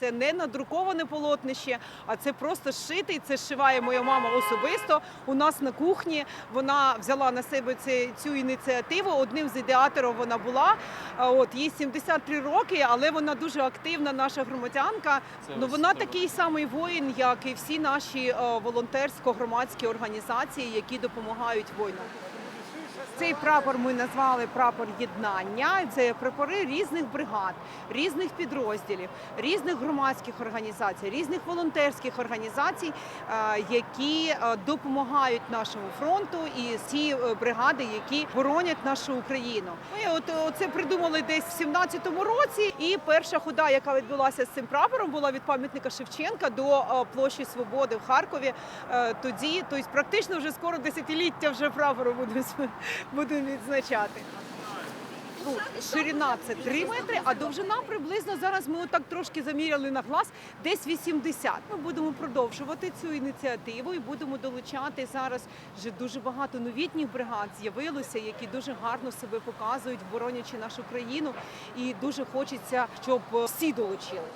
Це не надруковане полотнище, а це просто зшитий. Це зшиває моя мама особисто. У нас на кухні вона взяла на себе це, цю ініціативу. Одним з ідеаторів вона була. От їй 73 роки, але вона дуже активна, наша громадянка. Це Ну вона добре. такий самий воїн, як і всі наші е, волонтерсько-громадські організації, які допомагають воїнам. Цей прапор ми назвали прапор єднання. Це прапори різних бригад, різних підрозділів, різних громадських організацій, різних волонтерських організацій, е, які е, допомагають нашому фронту і ці е, бригади, які боронять нашу Україну. Ми от це придумали десь в 17-му році. І перша хода, яка відбулася з цим прапором, була від пам'ятника Шевченка до площі Свободи в Харкові. Тоді, тобто практично вже скоро десятиліття вже прапору будемо с- будемо відзначати. Ну, ширина це 3 метри, а довжина приблизно зараз ми отак трошки заміряли на глаз, десь 80. Ми будемо продовжувати цю ініціативу і будемо долучати зараз. Вже дуже багато новітніх бригад з'явилося, які дуже гарно себе показують, боронячи нашу країну. І дуже хочеться, щоб всі долучили.